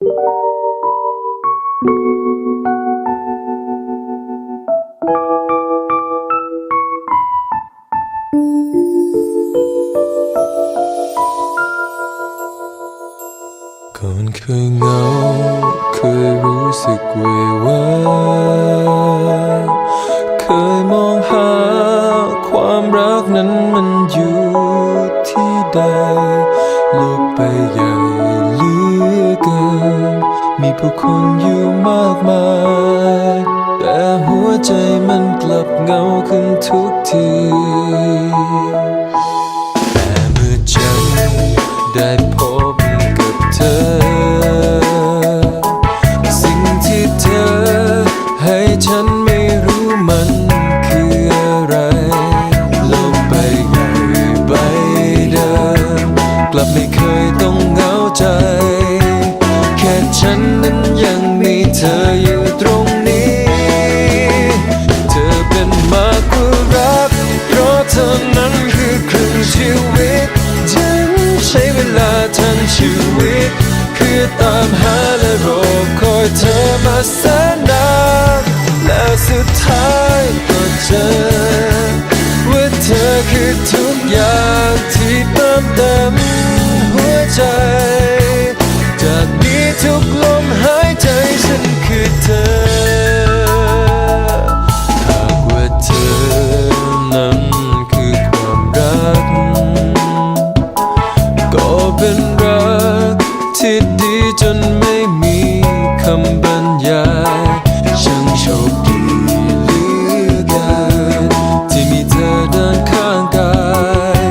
ก่อนเคยเหงาเคยรู้สึกเววาเคยมองหาความรักนั้นมันอยู่ที่ใดลกไปใหญ่เหลือเกินมี ผู้คนอยู่มากมาย แต่หัวใจมันกลับเหงาขึ้นทุกที แต่เมื่อฉันได้พบกับเธอ สิ่งที่เธอให้ฉันไม่รู้มันคืออะไรโลกใบใหญ่ใบเดิมกลับไม่เคยต้องเหงาใจ ชีวิต คือตามหาและรอคอยเธอมาแสนนานแล้วสุดท้ายก็เจอว่าเธอคือทุกอย่าง ที่ดีจนไม่มีคำบรรยายช่างโชคดีเหลือเกินที่มีเธอเดินข้างกาย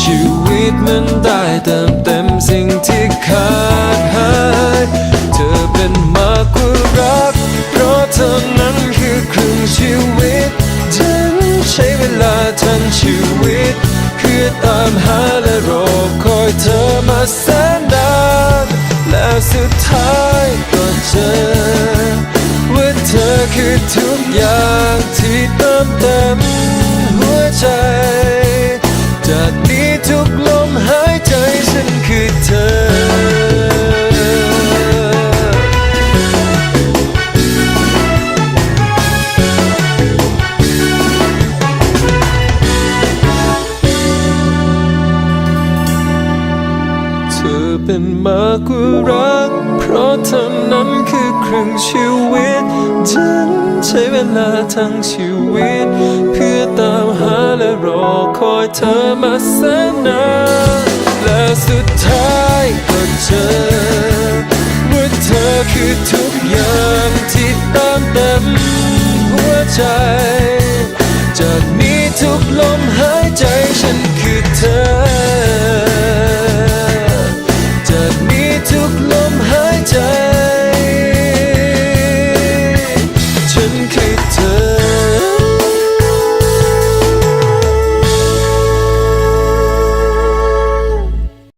ชีวิตมันได้เติมเต็มสิ่งที่ขาดหาย เธอเป็นมากกว่ารัก เพราะเธอนั้นคือครึ่งชีวิตฉันใช้เวลาทั้งชีวิต คือตามหาและรอคอยเธอมาแส จากนี้ทุกลมหายใจฉันคือเธอเธอเป็นมากกว่ารัก เพราะเธอนั้นคือครึ่งชีวิต ฉันใช้เวลาทั้งชีวิตเพื่อ หาและรอคอยเธอมาแสนนและสุดท้ายก็เจอเมื่อเธอคือทุกอย่างที่เติมเต็มหัวใจ จากนี้ทุกลมหายใจฉัน